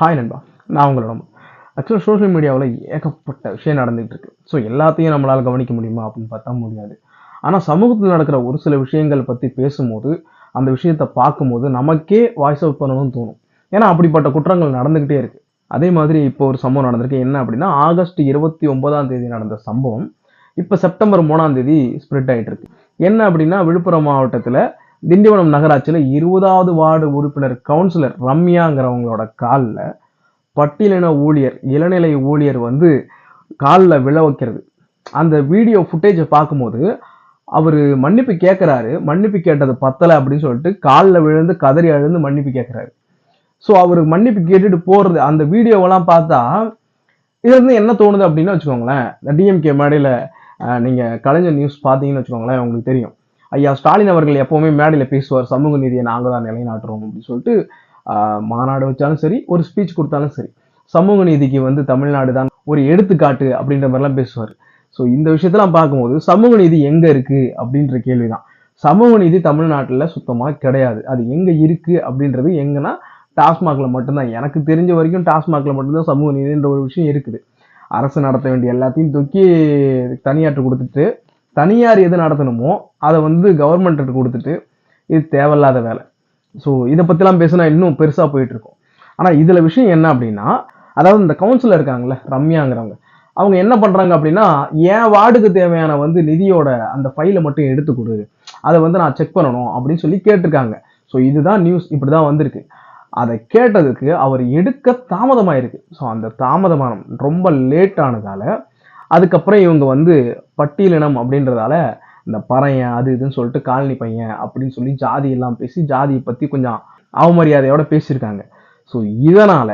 Hi நண்பா. நான் உங்களோட ஆக்சுவலாக சோஷியல் மீடியாவில் ஏகப்பட்ட விஷயம் நடந்துகிட்டு இருக்கு ஸோ எல்லாத்தையும் நம்மளால் கவனிக்க முடியுமா அப்படின்னு பார்த்தா முடியாது. ஆனால் சமூகத்தில் நடக்கிற ஒரு சில விஷயங்கள் பற்றி பேசும்போது அந்த விஷயத்தை பார்க்கும்போது நமக்கே வாய்ஸ் அவுட் பண்ணணும்னு தோணும். ஏன்னா அப்படிப்பட்ட குற்றங்கள் நடந்துக்கிட்டே இருக்கு. அதே மாதிரி இப்போ ஒரு சம்பவம் நடந்திருக்கு. என்ன அப்படின்னா ஆகஸ்ட் இருபத்தி ஒன்பதாம் தேதி நடந்த சம்பவம். இப்போ செப்டம்பர் மூணாம் தேதி ஸ்ப்ரெட் ஆகிட்டு இருக்கு என்ன அப்படின்னா விழுப்புரம் மாவட்டத்தில் திண்டிவனம் நகராட்சியில் இருபதாவது வார்டு உறுப்பினர் கவுன்சிலர் ரம்யாங்கிறவங்களோட காலில் பட்டியலின ஊழியர் இளநிலை ஊழியர் வந்து காலில் விழ வைக்கிறது. அந்த வீடியோ ஃபுட்டேஜை பார்க்கும்போது அவர் மன்னிப்பு கேட்குறாரு மன்னிப்பு கேட்டது பத்தலை அப்படின்னு சொல்லிட்டு காலில் விழுந்து கதறி அழுந்து மன்னிப்பு கேட்குறாரு ஸோ அவர் மன்னிப்பு கேட்டுட்டு போகிறது அந்த வீடியோவெல்லாம் பார்த்தா இது வந்து என்ன தோணுது அப்படின்னு வச்சுக்கோங்களேன் இந்த டிஎம்கே மேடையில் நீங்கள் கலைஞர் நியூஸ் பார்த்தீங்கன்னு வச்சுக்கோங்களேன் உங்களுக்கு தெரியும். ஐயா ஸ்டாலின் அவர்கள் எப்போவுமே மேடையில் பேசுவார் சமூக நீதியை நாங்கள் தான் நிலைநாட்டுறோம் அப்படின்னு சொல்லிட்டு மாநாடு வச்சாலும் சரி ஒரு ஸ்பீச் கொடுத்தாலும் சரி சமூக நீதிக்கு வந்து தமிழ்நாடு தான் ஒரு எடுத்துக்காட்டு அப்படின்ற மாதிரிலாம் பேசுவார். ஸோ இந்த விஷயத்தெல்லாம் பார்க்கும்போது சமூக நீதி எங்கே இருக்குது அப்படின்ற கேள்வி தான் சமூக நீதி தமிழ்நாட்டில் சுத்தமாக கிடையாது. அது எங்கே இருக்குது அப்படின்றது எங்கன்னா டாஸ்மாகில் மட்டும்தான். எனக்கு தெரிஞ்ச வரைக்கும் டாஸ்மாகில் மட்டும்தான் சமூக நீதின்ற ஒரு விஷயம் இருக்குது. அரசு நடத்த வேண்டிய எல்லாத்தையும் தூக்கி தனியார்ட்ட கொடுத்துட்டு தனியார் எது நடத்தணுமோ அதை வந்து கவர்மெண்ட்டு கொடுத்துட்டு இது தேவையில்லாத வேலை. ஸோ இதை பற்றிலாம் பேசினா இன்னும் பெருசாக போயிட்டுருக்கோம். ஆனால் இதில் விஷயம் என்ன அப்படின்னா அதாவது இந்த கவுன்சிலர் இருக்காங்கல்ல ரம்யாங்கிறவங்க அவங்க என்ன பண்ணுறாங்க அப்படின்னா என் வார்டுக்கு தேவையான வந்து நிதியோட அந்த ஃபைலை மட்டும் எடுத்து கொடு. அதை வந்து நான் செக் பண்ணணும் அப்படின்னு சொல்லி கேட்டிருக்காங்க. ஸோ இதுதான் நியூஸ் இப்படி தான் வந்திருக்கு. அதை கேட்டதுக்கு அவர் எடுக்க தாமதமாயிருக்கு. ஸோ அந்த தாமதமான ரொம்ப லேட் ஆனதால அதுக்கப்புறம் இவங்க வந்து பட்டியலினம் அப்படின்றதால இந்த பறையன் அது இதுன்னு சொல்லிட்டு காலனி பையன் அப்படின்னு சொல்லி ஜாதி எல்லாம் பேசி ஜாதியை பற்றி கொஞ்சம் அவமரியாதையோட பேசியிருக்காங்க. ஸோ இதனால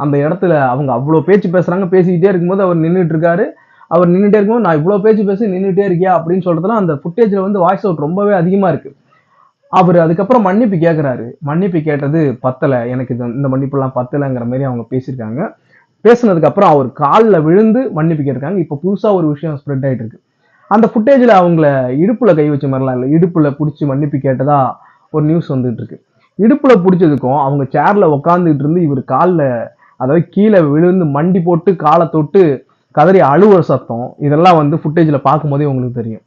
அந்த இடத்துல அவங்க அவ்வளோ பேச்சு பேசுறாங்க பேசிக்கிட்டே இருக்கும்போது அவர் நின்றுட்டு இருக்காரு. அவர் நின்றுட்டே இருக்கும்போது நான் இவ்வளோ பேச்சு பேசி நின்றுட்டே இருக்கியா அப்படின்னு சொல்றதுலாம் அந்த ஃபுட்டேஜில் வந்து வாய்ஸ் அவுட் ரொம்பவே அதிகமாக இருக்கு. அவர் அதுக்கப்புறம் மன்னிப்பு கேட்குறாரு மன்னிப்பு கேட்டது பத்தலை. எனக்கு இது இந்த மன்னிப்புலாம் பத்தலைங்கிற மாதிரி அவங்க பேசியிருக்காங்க. பேசுனதுக்கு அப்புறம் அவர் காலில் விழுந்து மன்னிப்பு கேட்டிருக்காங்க இப்போ புதுசாக ஒரு விஷயம் ஸ்ப்ரெட் ஆயிட்டு இருக்கு அந்த ஃபுட்டேஜில் அவங்கள இடுப்பில் கை வச்ச மாதிரிலாம் இல்லை இடுப்பில் பிடிச்சி மன்னிப்பு கேட்டதா ஒரு நியூஸ் வந்துட்டு இருக்கு இடுப்புல பிடிச்சதுக்கும் அவங்க சேரில் உக்காந்துட்டு இருந்து இவர் காலில் அதாவது கீழே விழுந்து மண்டி போட்டு காலை தொட்டு கதறி அழுவுற சத்தம் இதெல்லாம் வந்து ஃபுட்டேஜில் பார்க்கும்போதே உங்களுக்கு தெரியும்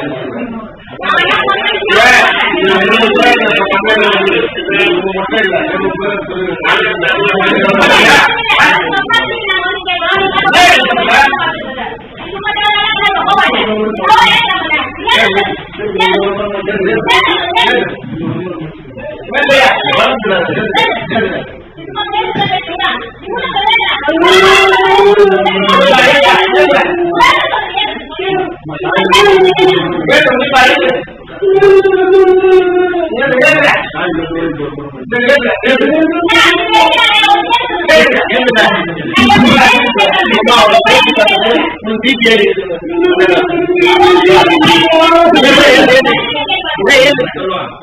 நான் கேட்கிறேன் நீ என்னை பார்த்து நிக்காத. நீ போயிட்டு என்ன வேலை? இங்க என்கிட்ட பார்த்து நிக்காத. நான் ஏன் பார்த்து நிக்காத? உங்க பார்த்து நான் வந்து கேட்கிறேன். நீ மட்டும் வேலை செய்ய போவாதே. போவாதே தம்பி. ஏன்? ஏன்? ஏன்? சும்மா பேசுறத கேட்கிறா. இவனை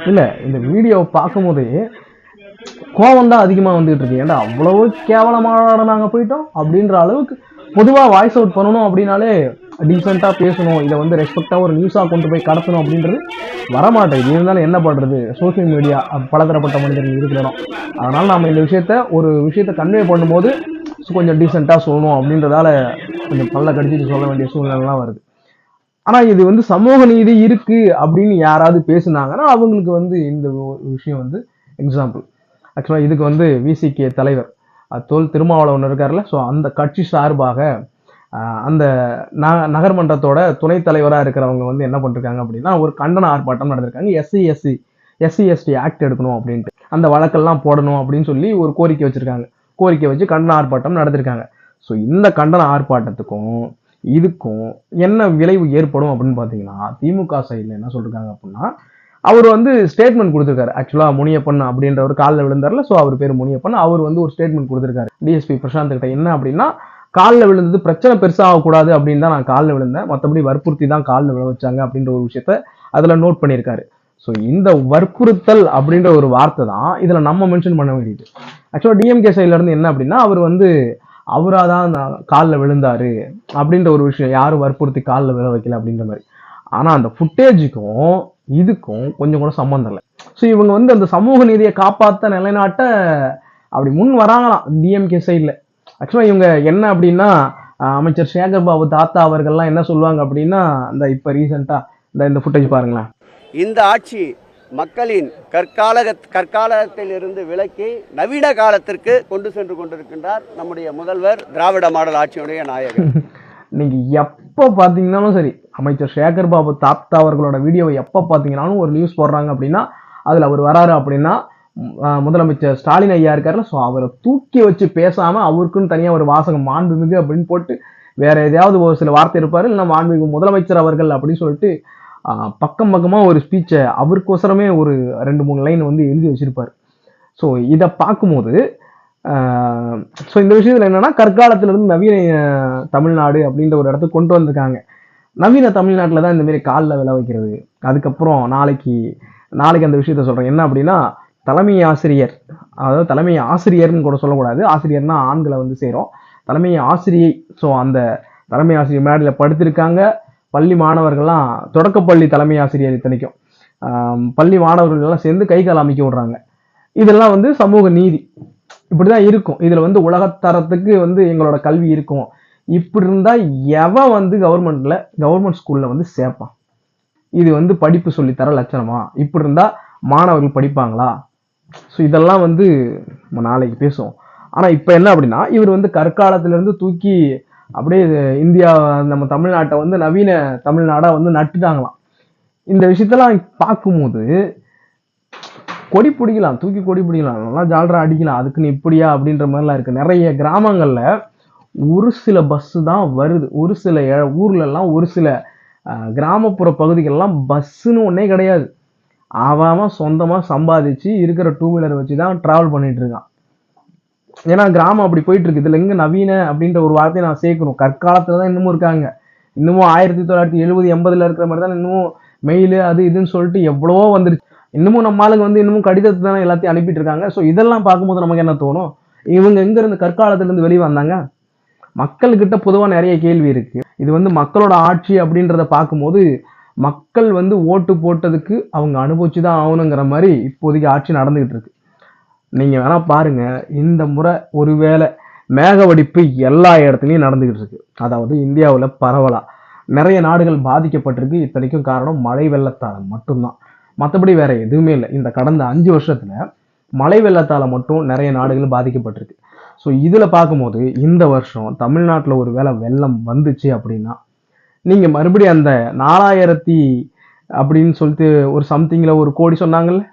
இல்ல இந்த வீடியோ பார்க்கும்போதே கோவம் தான் அதிகமா வந்துட்டு இருக்கு. ஏன்டா அவ்வளவு கேவலமான நாங்க போயிட்டோம்? அப்படின்ற அளவுக்கு பொதுவா வாய்ஸ் அவுட் பண்ணணும் அப்படின்னாலே டீசெண்டா பேசணும். இதை வந்து ரெஸ்பெக்டாக ஒரு நியூஸாக கொண்டு போய் கடத்தணும் அப்படின்றது வரமாட்டேங்குது. இருந்தாலும் என்ன பண்ணுறது சோஷியல் மீடியா பலதரப்பட்ட மனிதர்கள் இருக்கிறோம் அதனால் நாம் இந்த விஷயத்த ஒரு விஷயத்த கன்வே பண்ணும்போது கொஞ்சம் டீசெண்டாக சொல்லணும் அப்படின்றதால கொஞ்சம் பல்ல கடிச்சிட்டு சொல்ல வேண்டிய சூழ்நிலைலாம் வருது. ஆனால் இது வந்து சமூக நீதி இருக்குது அப்படின்னு யாராவது பேசுனாங்கன்னா அவங்களுக்கு வந்து இந்த விஷயம் வந்து எக்ஸாம்பிள் ஆக்சுவலாக இதுக்கு வந்து விசிகே தலைவர் தோல் திருமாவளவன் இருக்கார்ல ஸோ அந்த கட்சி சார்பாக அந்த ந நகர்மன்றத்தோட துணைத் தலைவராக இருக்கிறவங்க வந்து என்ன பண்ணிருக்காங்க அப்படின்னா ஒரு கண்டன ஆர்ப்பாட்டம் நடந்திருக்காங்க. SC SC SC ST act எடுக்கணும் அப்படின்ட்டு. அந்த வழக்கெல்லாம் போடணும் அப்படின்னு சொல்லி ஒரு கோரிக்கை வச்சுருக்காங்க. கோரிக்கை வச்சு கண்டன ஆர்ப்பாட்டம் நடத்திருக்காங்க ஸோ இந்த கண்டன ஆர்ப்பாட்டத்துக்கும் இதுக்கும் என்ன விளைவு ஏற்படும் அப்படின்னு பார்த்தீங்கன்னா திமுக சைடில் என்ன சொல்லிருக்காங்க அப்படின்னா அவர் வந்து ஸ்டேட்மெண்ட் கொடுத்துருக்காரு. ஆக்சுவலாக முனியப்பன் அப்படின்றவர் காலில் விழுந்தார்ல ஸோ அவர் பேர் முனியப்பன். அவர் வந்து ஒரு ஸ்டேட்மெண்ட் கொடுத்துருக்காரு. டிஎஸ்பி பிரசாந்த் கிட்ட என்ன அப்படின்னா காலில் விழுந்தது பிரச்சனை பெருசாகக்கூடாது அப்படின்னு தான் நான் காலில் விழுந்தேன். மற்றபடி வற்புறுத்தி தான் காலில் விழ வச்சாங்க அப்படின்ற ஒரு விஷயத்த அதில் நோட் பண்ணியிருக்காரு. ஸோ இந்த வற்புறுத்தல் அப்படின்ற ஒரு வார்த்தை தான் இதில் நம்ம மென்ஷன் பண்ண வேண்டியது. ஆக்சுவலாக டிஎம்கே சைட்லேருந்து என்ன அப்படின்னா அவர் வந்து அவராக தான் காலில் விழுந்தார் அப்படின்ற ஒரு விஷயம். யாரும் வற்புறுத்தி காலில் விழ வைக்கல அப்படின்ற மாதிரி. ஆனால் அந்த ஃபுட்டேஜுக்கும் இதுக்கும் கொஞ்சம் கூட சம்மந்தம் இல்லை. ஸோ இவங்க வந்து அந்த சமூக நீதியை காப்பாற்ற நிலைநாட்ட அப்படி முன் வராங்களாம் டிஎம்கே சைடில் ஆக்சுவலாக இவங்க என்ன அப்படின்னா அமைச்சர் சேகர் பாபு தாத்தா அவர்கள்லாம் என்ன சொல்லுவாங்க அப்படின்னா இந்த இப்போ ரீசெண்டாக இந்த இந்த ஃபுட்டேஜ் பாருங்களேன். இந்த ஆட்சி மக்களின் கற்கால கற்காலத்திலிருந்து விலக்கி நவீன காலத்திற்கு கொண்டு சென்று கொண்டிருக்கின்றார் நம்முடைய முதல்வர் திராவிட மாடல் ஆட்சியுடைய நாயகர். நீங்க எப்போ பார்த்தீங்கன்னாலும் சரி அமைச்சர் சேகர் பாபு தாத்தா அவர்களோட வீடியோவை எப்போ பார்த்தீங்கன்னாலும் ஒரு நியூஸ் போடுறாங்க அப்படின்னா அதில் அவர் வராரு அப்படின்னா முதலமைச்சர் ஸ்டாலின் ஐயா இருக்காருல்ல ஸோ அவரை தூக்கி வச்சு பேசாம அவருக்குன்னு தனியாக ஒரு வாசகம் மாண்புமிகு அப்படின்னு போட்டு வேற எதையாவது ஒரு சில வார்த்தை இருப்பாரு இல்லைன்னா மாண்புமிகு முதலமைச்சர் அவர்கள் அப்படின்னு சொல்லிட்டு பக்கம் பக்கமாக ஒரு ஸ்பீச்சை அவருக்கோசரமே ஒரு ரெண்டு மூணு லைன் வந்து எழுதி வச்சிருப்பாரு. ஸோ இதை பார்க்கும்போது ஸோ இந்த விஷயத்தில் என்னன்னா கற்காலத்திலிருந்து நவீன தமிழ்நாடு அப்படின்ற ஒரு இடத்துக்கு கொண்டு வந்திருக்காங்க. நவீன தமிழ்நாட்டில் தான் இந்த மாதிரி காலில் விளை வைக்கிறது. அதுக்கப்புறம் நாளைக்கு நாளைக்கு அந்த விஷயத்த சொல்கிறேன் என்ன அப்படின்னா தலைமை ஆசிரியர் அதாவது தலைமை ஆசிரியர்னு கூட சொல்லக்கூடாது. ஆசிரியர்னா ஆண்களை வந்து சேரும். தலைமை ஆசிரியை ஸோ அந்த தலைமை ஆசிரியர் மேடையில் படுத்திருக்காங்க. பள்ளி மாணவர்கள்லாம் தொடக்கப்பள்ளி தலைமை ஆசிரியர் இத்தனைக்கும். பள்ளி மாணவர்கள்லாம் சேர்ந்து கை கால் அமைக்க விடுறாங்க. இதெல்லாம் வந்து சமூக நீதி. இப்படி தான் இருக்கும். இதில் வந்து உலகத்தரத்துக்கு வந்து எங்களோட கல்வி இருக்கும். இப்படி இருந்தால் எவன் வந்து கவர்மெண்ட்டில் கவர்மெண்ட் ஸ்கூலில் வந்து சேர்ப்பான்? இது வந்து படிப்பு சொல்லித்தர லட்சணமா? இப்படி இருந்தால் மாணவர்கள் படிப்பாங்களா? ஸோ இதெல்லாம் வந்து நம்ம நாளைக்கு பேசுவோம். ஆனால் இப்போ என்ன அப்படின்னா இவர் வந்து கற்காலத்திலேருந்து தூக்கி அப்படியே இது இந்தியா நம்ம தமிழ்நாட்டை வந்து நவீன தமிழ்நாடாக வந்து நட்டுட்டாங்களாம். இந்த விஷயத்தெல்லாம் பார்க்கும்போது கொடி பிடிக்கலாம் தூக்கி கொடி பிடிக்கலாம் நல்லா ஜால்ரா அடிக்கலாம் அதுக்குன்னு இப்படியா அப்படின்ற மாதிரிலாம் இருக்குது நிறைய கிராமங்களில் ஒரு சில பஸ்ஸு தான் வருது. ஒரு சில எ- ஒரு சில கிராமப்புற பகுதிகளெலாம் பஸ்ஸுன்னு ஒன்றே கிடையாது. அவன் சொந்தமாக சம்பாதிச்சு இருக்கிற டூ வீலர் வச்சு தான் ட்ராவல் பண்ணிட்டு இருக்கான். ஏன்னா கிராமம் அப்படி போயிட்டு இருக்கு இதுல எங்க நவீன அப்படின்ற ஒரு வார்த்தையை நான் சேர்க்கணும். கற்காலத்துல தான் இன்னமும் இருக்காங்க. இன்னமும் ஆயிரத்தி தொள்ளாயிரத்தி எழுபது எண்பதுல இருக்கிற மாதிரி தான் இன்னமும் மெயில் அது இதுன்னு சொல்லிட்டு எவ்வளவோ வந்துருச்சு. இன்னமும் நம்ம ஆளுங்க வந்து இன்னமும் கடிதத்தை தானே எல்லாத்தையும் அனுப்பிட்டு இருக்காங்க. ஸோ இதெல்லாம் பார்க்கும்போது நமக்கு என்ன தோணும்? இவங்க எங்க இருந்து கற்காலத்திலிருந்து வெளியே வந்தாங்க? மக்கள்கிட்ட பொதுவாக நிறைய கேள்வி இருக்கு. இது வந்து மக்களோட ஆட்சி அப்படின்றத பார்க்கும்போது மக்கள் வந்து ஓட்டு போட்டதுக்கு அவங்க அனுபவிச்சு தான் ஆகணுங்கிற மாதிரி இப்போதைக்கு ஆட்சி நடந்துக்கிட்டு இருக்கு. நீங்கள் வேணால் பாருங்க இந்த முறை ஒருவேளை மேகவடிப்பு எல்லா இடத்துலையும் நடந்துக்கிட்டு இருக்கு. அதாவது இந்தியாவில் பரவலாக நிறைய நாடுகள் பாதிக்கப்பட்டிருக்கு. இத்தனைக்கும் காரணம் மழை வெள்ளத்தால் மட்டும்தான். மற்றபடி வேறு எதுவுமே இல்லை. இந்த கடந்த அஞ்சு வருஷத்தில் மழை வெள்ளத்தால் மட்டும் நிறைய நாடுகள் பாதிக்கப்பட்டிருக்கு. ஸோ இதில் பார்க்கும்போது இந்த வருஷம் தமிழ்நாட்டில் ஒரு வேளை வெள்ளம் வந்துச்சு அப்படின்னா நீங்கள் மறுபடியும் அந்த நாலாயிரத்தி அப்படின்னு சொல்லிட்டு ஒரு சம்திங்கில் ஒரு கோடி சொன்னாங்கல்ல?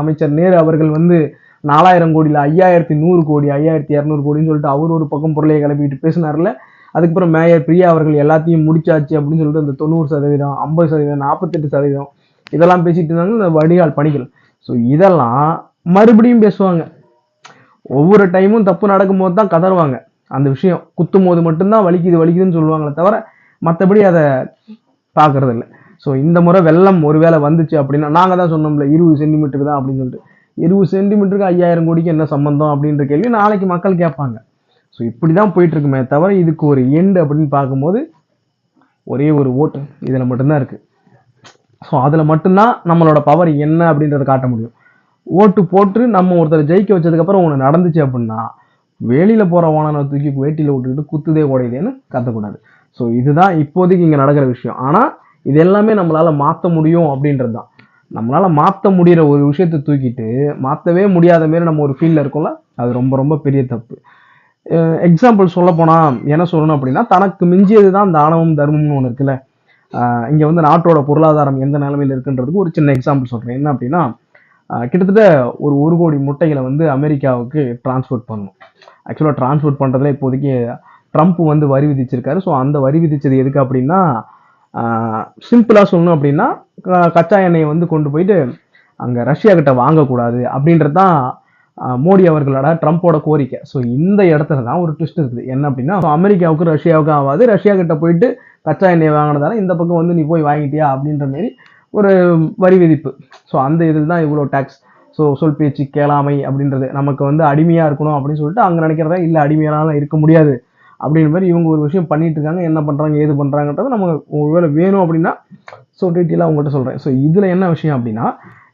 அமைச்சர் நேரு அவர்கள் வந்து நாலாயிரம் கோடியில் ஐயாயிரத்தி நூறு கோடி ஐயாயிரத்தி இரநூறு கோடின்னு சொல்லிட்டு அவர் ஒரு பக்கம் பொருளையை கிளப்பிட்டு பேசினார்ல. அதுக்கப்புறம் மேயர் பிரியா அவர்கள் எல்லாத்தையும் முடிச்சாச்சு அப்படின்னு சொல்லிட்டு அந்த தொண்ணூறு சதவீதம் ஐம்பது சதவீதம் நாற்பத்தெட்டு சதவீதம் இதெல்லாம் பேசிட்டு இருந்தாங்க. இந்த வடிகால் பணிகள். ஸோ இதெல்லாம் மறுபடியும் பேசுவாங்க. ஒவ்வொரு டைமும் தப்பு நடக்கும்போது தான் கதறுவாங்க. அந்த விஷயம் குத்தும் போது மட்டும்தான் வலிக்குது வலிக்குதுன்னு சொல்லுவாங்களே தவிர மற்றபடி அதை பார்க்கறது இல்லை ஸோ இந்த முறை வெள்ளம் ஒருவேளை வந்துச்சு அப்படின்னா நாங்கள் தான் சொன்னோம்ல இருபது சென்டிமீட்டருக்கு தான் அப்படின்னு சொல்லிட்டு. இருபது சென்டிமீட்டருக்கு ஐயாயிரம் கோடிக்கு என்ன சம்மந்தம் அப்படின்ற கேள்வி நாளைக்கு மக்கள் கேட்பாங்க. ஸோ இப்படி தான் போயிட்டுருக்குமே தவிர இதுக்கு ஒரு எண்டு அப்படின்னு பார்க்கும்போது ஒரே ஒரு ஓட்டு. இதில் மட்டும்தான் இருக்குது ஸோ அதில் மட்டும்தான் நம்மளோட பவர் என்ன அப்படின்றத காட்ட முடியும். ஓட்டு போட்டு நம்ம ஒருத்தரை ஜெயிக்க வச்சதுக்கப்புறம் ஒன்று நடந்துச்சு அப்படின்னா வெளியில் போகிற ஓனனை தூக்கி வேட்டியில் விட்டுக்கிட்டு குத்துதே உடையுதேன்னு கத்தக்கூடாது. ஸோ இதுதான் இப்போதைக்கு இங்கே நடக்கிற விஷயம். ஆனால் இது எல்லாமே நம்மளால் மாற்ற முடியும் அப்படின்றது தான் நம்மளால் மாற்ற முடிகிற ஒரு விஷயத்தை தூக்கிட்டு மாற்றவே முடியாத மாரி நம்ம ஒரு ஃபீல்டில் இருக்கோம்ல அது ரொம்ப ரொம்ப பெரிய தப்பு. எக்ஸாம்பிள் சொல்ல போனால் என்ன சொல்லணும் அப்படின்னா தனக்கு மிஞ்சியது தான் தானமும் தர்மம்னு ஒன்று இருக்குல்ல. இங்கே வந்து நாட்டோட பொருளாதாரம் எந்த நிலமையில் இருக்குன்றதுக்கு ஒரு சின்ன எக்ஸாம்பிள் சொல்கிறேன் என்ன அப்படின்னா கிட்டத்தட்ட ஒரு ஒரு கோடி முட்டைகளை வந்து அமெரிக்காவுக்கு டிரான்ஸ்போர்ட் பண்ணணும். ஆக்சுவலாக டிரான்ஸ்போர்ட் பண்ணுறதுல இப்போதைக்கு ட்ரம்ப் வந்து வரி விதிச்சிருக்காரு. ஸோ அந்த வரி விதிச்சது எதுக்கு அப்படின்னா சிம்பிளாக சொல்லணும் அப்படின்னா க- கச்சா எண்ணெயை வந்து கொண்டு போயிட்டு அங்கே ரஷ்யா கிட்ட வாங்கக்கூடாது அப்படின்றது தான் மோடி அவர்களோட ட்ரம்ப்போட கோரிக்கை. ஸோ இந்த இடத்துல தான் ஒரு ட்விஸ்ட் இருக்குது. என்ன அப்படின்னா அமெரிக்காவுக்கும் ரஷ்யாவுக்கும் ஆகாது ரஷ்யா கிட்ட போயிட்டு கச்சா எண்ணெய் வாங்கினதால இந்த பக்கம் வந்து நீ போய் வாங்கிட்டியா அப்படின்ற மாதிரி ஒரு வரி விதிப்பு. ஸோ அந்த இதில் தான் இவ்வளோ டேக்ஸ் ஸோ சொல் பேச்சு கேளாமை அப்படின்றது. நமக்கு வந்து அடிமையாக இருக்கணும் அப்படின்னு சொல்லிட்டு அங்கே நினைக்கிறதா இல்லை அடிமையாலாம் இருக்க முடியாது. அப்படின்ற மாதிரி இவங்க ஒரு விஷயம் பண்ணிட்டு இருக்காங்க என்ன பண்ணுறாங்க ஏது பண்ணுறாங்கன்றது நம்ம ஒருவேளை வேணும் அப்படின்னா ஸோ டீட்டெயிலாக அவங்ககிட்ட சொல்கிறேன் ஸோ இதில் என்ன விஷயம் அப்படின்னா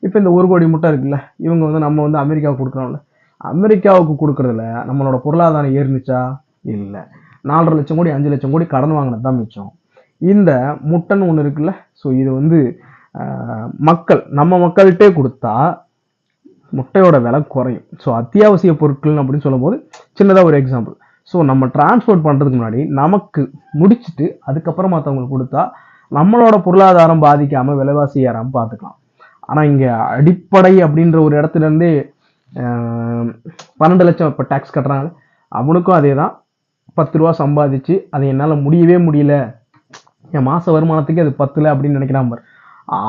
இப்போ இந்த ஒரு கோடி முட்டை இருக்குல்ல இவங்க வந்து நம்ம வந்து அமெரிக்காவுக்கு கொடுக்குறோம்ல அமெரிக்காவுக்கு கொடுக்குறதுல நம்மளோட பொருளாதாரம் ஏறுனுச்சா? இல்லை. நாலரை லட்சம் கோடி அஞ்சு லட்சம் கோடி கடன் வாங்கினது தான் மிச்சம். இந்த முட்டைன்னு ஒன்று இருக்குல்ல ஸோ இது வந்து மக்கள் நம்ம மக்கள்கிட்டே கொடுத்தா முட்டையோட விலை குறையும். ஸோ அத்தியாவசிய பொருட்கள் அப்படின்னு சொல்லும்போது சின்னதாக ஒரு எக்ஸாம்பிள் ஸோ நம்ம டிரான்ஸ்போர்ட் பண்ணுறதுக்கு முன்னாடி நமக்கு முடிச்சுட்டு அதுக்கப்புறம் மற்றவங்களுக்கு கொடுத்தா நம்மளோட பொருளாதாரம் பாதிக்காமல் விலைவாசி ஏறாமல் பார்த்துக்கலாம். ஆனால் இங்கே அடிப்படை அப்படின்ற ஒரு இடத்துலேருந்தே பன்னெண்டு லட்சம் இப்போ டேக்ஸ் கட்டுறாங்க. அவனுக்கும் அதே தான் பத்து ரூபா சம்பாதிச்சு அது என்னால் முடியவே முடியல. என் மாத வருமானத்துக்கு அது பத்தில் அப்படின்னு நினைக்கிறான் பார்.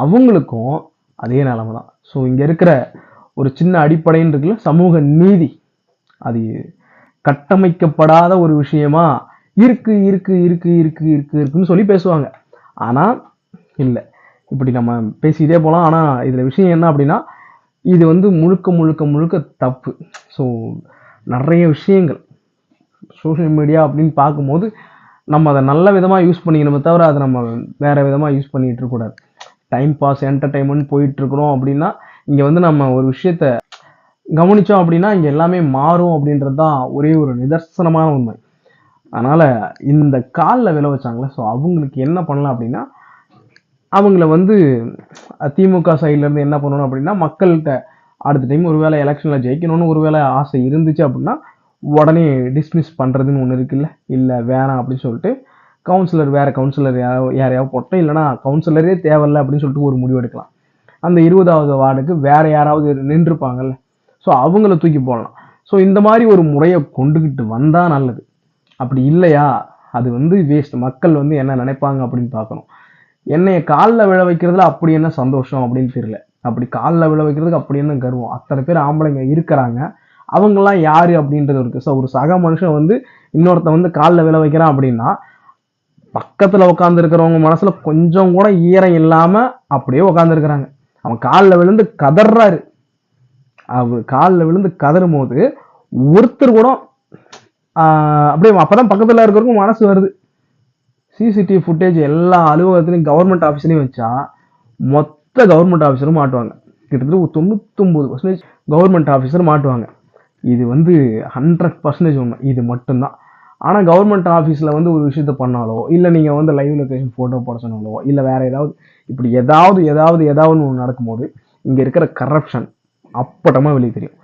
அவங்களுக்கும் அதே நிலமை தான் ஸோ இங்கே இருக்கிற ஒரு சின்ன அடிப்படைன்னு இருக்குல்ல சமூக நீதி. அது கட்டமைக்கப்படாத ஒரு விஷயமா? இருக்கு இருக்கு இருக்கு இருக்கு இருக்கு இருக்குன்னு சொல்லி பேசுவாங்க. ஆனால் இல்லை. இப்படி நம்ம பேசிக்கிட்டே போகலாம் ஆனால் இதில் விஷயம் என்ன அப்படின்னா இது வந்து முழுக்க முழுக்க முழுக்க தப்பு. ஸோ நிறைய விஷயங்கள் சோஷியல் மீடியா அப்படின்னு பார்க்கும்போது நம்ம அதை நல்ல விதமாக யூஸ் பண்ணிக்கணுமே தவிர அதை நம்ம வேறு விதமாக யூஸ் பண்ணிகிட்டு இருக்கக்கூடாது. டைம் பாஸ் என்டர்டைன்மெண்ட் போயிட்டு இருக்கிறோம் அப்படின்னா இங்கே வந்து நம்ம ஒரு விஷயத்த கவனித்தோம் அப்படின்னா இங்கே எல்லாமே மாறும் அப்படின்றது தான் ஒரே ஒரு நிதர்சனமான உண்மை. அதனால் இந்த காலில் விளை வச்சாங்களே ஸோ அவங்களுக்கு என்ன பண்ணலாம் அப்படின்னா அவங்கள வந்து திமுக சைட்லேருந்து என்ன பண்ணணும் அப்படின்னா மக்கள்கிட்ட அடுத்த டைம் ஒருவேளை எலெக்ஷனில் ஜெயிக்கணும்னு ஒருவேளை ஆசை இருந்துச்சு அப்படின்னா உடனே டிஸ்மிஸ் பண்ணுறதுன்னு ஒன்று இருக்குல்ல? இல்லை வேணாம் அப்படின்னு சொல்லிட்டு கவுன்சிலர் வேறு கவுன்சிலர் யாரோ யாரையாவது போட்டோம் இல்லைனா கவுன்சிலரே தேவையில்ல அப்படின்னு சொல்லிட்டு ஒரு முடிவு எடுக்கலாம். அந்த இருபதாவது வார்டுக்கு வேறு யாராவது நின்றுருப்பாங்கல்ல ஸோ அவங்கள தூக்கி போடலாம். ஸோ இந்த மாதிரி ஒரு முறையை கொண்டுகிட்டு வந்தால் நல்லது. அப்படி இல்லையா? அது வந்து வேஸ்ட் மக்கள் வந்து என்ன நினைப்பாங்க அப்படின்னு பார்க்கணும். என்னைய காலில் விழ வைக்கிறதுல அப்படி என்ன சந்தோஷம் அப்படின்னு தெரியல. அப்படி காலில் விழ வைக்கிறதுக்கு அப்படி என்ன கர்வம்? அத்தனை பேர் ஆம்பளைங்க இருக்கிறாங்க. அவங்கெல்லாம் யார் அப்படின்றது இருக்குது ஸோ ஒரு சக மனுஷன் வந்து இன்னொருத்தன் வந்து காலில் விழ வைக்கிறான் அப்படின்னா பக்கத்தில் உட்காந்துருக்கிறவங்க மனசில் கொஞ்சம் கூட ஈரம் இல்லாமல் அப்படியே உட்காந்துருக்குறாங்க அவன் காலில் விழுந்து கதறாரு அவ காலில் விழுந்து கதறும் போது ஒருத்தர் கூட அப்படியே அப்பதான் பக்கத்துல இருக்கிறவங்க மனசு வருது. சிசிடிவி ஃபுட்டேஜ் எல்லா அலுவலகத்துலையும் கவர்மெண்ட் ஆஃபீஸ்லையும் வச்சா மொத்த கவர்மெண்ட் ஆஃபீஸரும் மாட்டுவாங்க. கிட்டத்தட்ட ஒரு தொண்ணூத்தொம்பது பர்சன்டேஜ் கவர்மெண்ட் ஆஃபீஸர் மாட்டுவாங்க. இது வந்து ஹண்ட்ரட் பர்சன்டேஜ் உண்மை. இது மட்டும்தான். ஆனால் கவர்மெண்ட் ஆஃபீஸில் வந்து ஒரு விஷயத்த பண்ணாலோ இல்லை நீங்கள் வந்து லைவ் லொக்கேஷன் ஃபோட்டோ போட சொன்னாலோ இல்லை வேறு ஏதாவது இப்படி ஏதாவது ஏதாவது ஏதாவது ஒன்று நடக்கும்போது இங்கே இருக்கிற கரப்ஷன் அப்பட்டமாக வெளியே தெரியும்.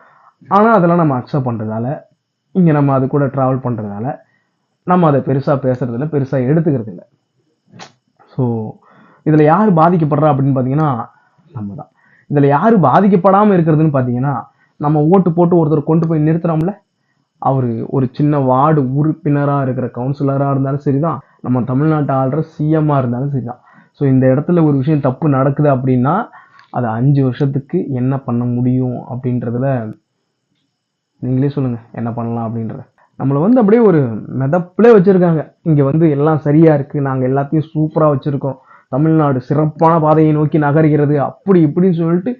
ஆனால் அதெல்லாம் நம்ம அக்செப்ட் பண்ணுறதால இங்கே நம்ம அது கூட ட்ராவல் பண்ணுறதால நம்ம அதை பெருசாக பேசுறதில்ல பெருசாக எடுத்துக்கிறது இல்லை ஸோ இதில் யார் பாதிக்கப்படுறா அப்படின்னு பார்த்தீங்கன்னா நம்ம தான் இதில் யார் பாதிக்கப்படாமல் இருக்கிறதுன்னு பார்த்தீங்கன்னா நம்ம ஓட்டு போட்டு ஒருத்தர் கொண்டு போய் நிறுத்துகிறோம்ல அவர் ஒரு சின்ன வார்டு உறுப்பினராக இருக்கிற கவுன்சிலராக இருந்தாலும் சரி தான் நம்ம தமிழ்நாட்டை ஆள்ற சிஎம்மாக இருந்தாலும் சரி தான் ஸோ இந்த இடத்துல ஒரு விஷயம் தப்பு நடக்குது அப்படின்னா அதை அஞ்சு வருஷத்துக்கு என்ன பண்ண முடியும் அப்படின்றதுல நீங்களே சொல்லுங்கள் என்ன பண்ணலாம் அப்படின்றத. நம்மளை வந்து அப்படியே ஒரு மெதப்பிலே வச்சுருக்காங்க. இங்கே வந்து எல்லாம் சரியாக இருக்குது நாங்கள் எல்லாத்தையும் சூப்பராக வச்சுருக்கோம். தமிழ்நாடு சிறப்பான பாதையை நோக்கி நகர்கிறது அப்படி இப்படின்னு சொல்லிட்டு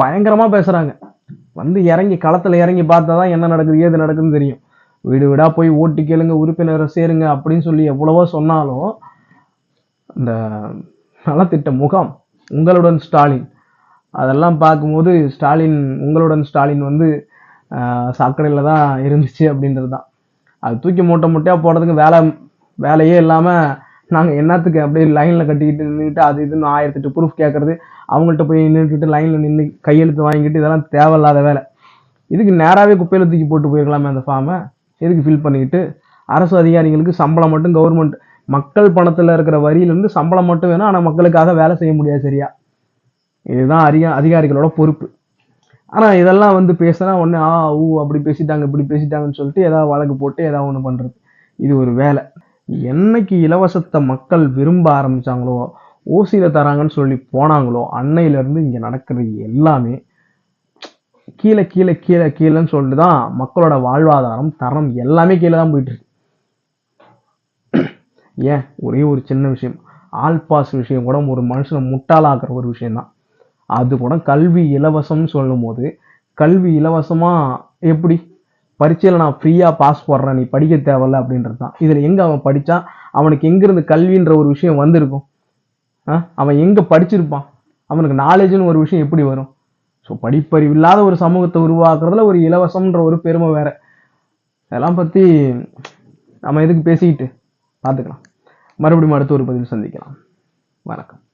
பயங்கரமாக பேசுகிறாங்க வந்து இறங்கி களத்தில் இறங்கி பார்த்தா தான் என்ன நடக்குது ஏது நடக்குதுன்னு தெரியும். வீடு வீடாக போய் ஓட்டு கேளுங்க உறுப்பினரை சேருங்க அப்படின்னு சொல்லி எவ்வளவோ சொன்னாலும் இந்த நலத்திட்ட முகாம் உங்களுடன் ஸ்டாலின். அதெல்லாம் பார்க்கும்போது ஸ்டாலின் உங்களுடன் ஸ்டாலின் வந்து சாக்கடையில் தான் இருந்துச்சு அப்படின்றது தான். அது தூக்கி மூட்டை மூட்டையாக போடுறதுக்கு வேலை வேலையே இல்லாமல் நாங்கள் என்னத்துக்கு அப்படியே லைனில் கட்டிக்கிட்டு நின்றுட்டு அது இதுன்னு ஆயிரத்தெட்டு ப்ரூஃப் கேட்குறது அவங்கள்ட்ட போய் நின்றுட்டு லைனில் நின்று கையெழுத்து வாங்கிட்டு இதெல்லாம் தேவையில்லாத வேலை. இதுக்கு நேராகவே குப்பையில் தூக்கி போட்டு போயிருக்கலாமே அந்த ஃபார்மை எதுக்கு ஃபில் பண்ணிக்கிட்டு? அரசு அதிகாரிகளுக்கு சம்பளம் மட்டும் கவர்மெண்ட் மக்கள் பணத்தில் இருக்கிற வரியிலேருந்து சம்பளம் மட்டும் வேணும் ஆனால் மக்களுக்காக வேலை செய்ய முடியாது சரியா? இதுதான் அதிக அதிகாரிகளோட பொறுப்பு. ஆனால் இதெல்லாம் வந்து பேசினா ஒன்று ஆ ஊ அப்படி பேசிட்டாங்க இப்படி பேசிட்டாங்கன்னு சொல்லிட்டு ஏதாவது வழக்கு போட்டு ஏதாவது ஒன்று பண்ணுறது இது ஒரு வேலை. என்னைக்கு இலவசத்தை மக்கள் விரும்ப ஆரம்பிச்சாங்களோ ஓசியில் தராங்கன்னு சொல்லி போனாங்களோ அன்னையிலேருந்து இங்கே நடக்கிறது எல்லாமே கீழே கீழே கீழே கீழேன்னு சொல்லிட்டு தான் மக்களோட வாழ்வாதாரம் தரம் எல்லாமே கீழே தான் போயிட்டுருக்கு ஏன்? ஒரே ஒரு சின்ன விஷயம். ஆல் பாஸ் விஷயம் கூட ஒரு மனுஷனை முட்டாளாக்குற ஒரு விஷயம்தான். அது கூட கல்வி இலவசம்னு சொல்லும் போது கல்வி இலவசமாக எப்படி? பரீட்சையில் நான் ஃப்ரீயாக பாஸ் போடுறேன் நீ படிக்க தேவையில்ல அப்படின்றது தான். இதில் எங்கே அவன் படித்தா அவனுக்கு எங்கேருந்து கல்வின்ற ஒரு விஷயம் வந்திருக்கும். ஆ? அவன் எங்கே படிச்சிருப்பான்? அவனுக்கு நாலேஜ்னு ஒரு விஷயம் எப்படி வரும்? ஸோ படிப்பறிவு இல்லாத ஒரு சமூகத்தை உருவாக்குறதுல ஒரு இலவசம்ன்ற ஒரு பெருமை வேற. இதெல்லாம் பற்றி நம்ம எதுக்கு பேசிக்கிட்டு? பார்த்துக்கலாம். மறுபடியும் அடுத்த ஒரு பதில் சந்திக்கலாம். வணக்கம்.